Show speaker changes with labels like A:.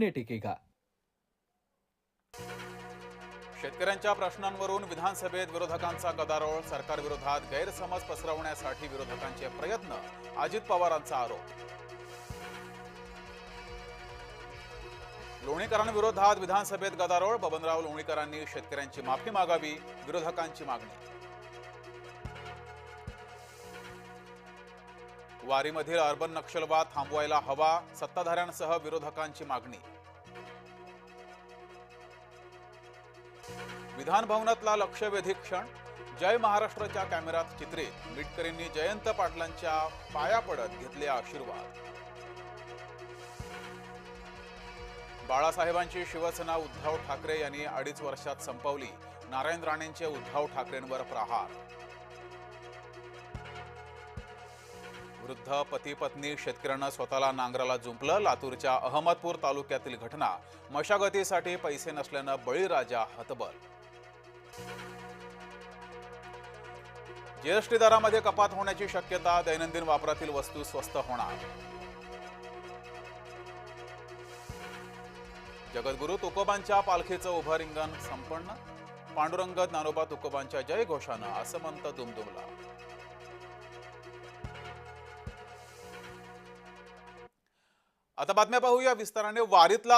A: अपने टिकेगा।
B: शेतकऱ्यांच्या प्रश्नांवरून विधानसभेत विरोधकांचा गदारोळ सरकारविरोधात गैरसमज पसरवण्यासाठी विरोधकांचे प्रयत्न अजित पवारांचा आरोप. लोणीकरांविरोधात विधानसभेत गदारोळ बबनराव लोणीकरांनी शेतकऱ्यांची माफी मागावी विरोधकांची मागणी. वारीमधील अर्बन नक्षलवाद थांबवायला हवा सत्ताधाऱ्यांसह विरोधकांची मागणी. विधान भवनातला लक्षवेधी क्षण. जय महाराष्ट्राच्या कॅमेरात चित्रित मिटकरींनी जयंत पाटलांच्या पाया पडत घेतले आशीर्वाद. बाळासाहेबांची शिवसेना उद्धव ठाकरे यांनी अडीच वर्षात संपवली. नारायण राणेंचे उद्धव ठाकरेंवर प्रहार. वृद्ध पती पत्नी शेतकऱ्यानं स्वतःला नांगराला जुंपलं. लातूरच्या अहमदपूर तालुक्यातील घटना मशागतीसाठी पैसे नसल्यानं बळीराजा हतबल. जीएसटी दरामध्ये कपात होण्याची शक्यता दैनंदिन वापरातील वस्तू स्वस्त होणार. जगद्गुरु तुकोबांच्या पालखीचं उभं रिंगण संपन्न. पांडुरंग ज्ञानोबा तुकोबांच्या जय घोषानं असमंत दुमदुमला. आता बातम्या पाहूया. विस्ताराने वारीतला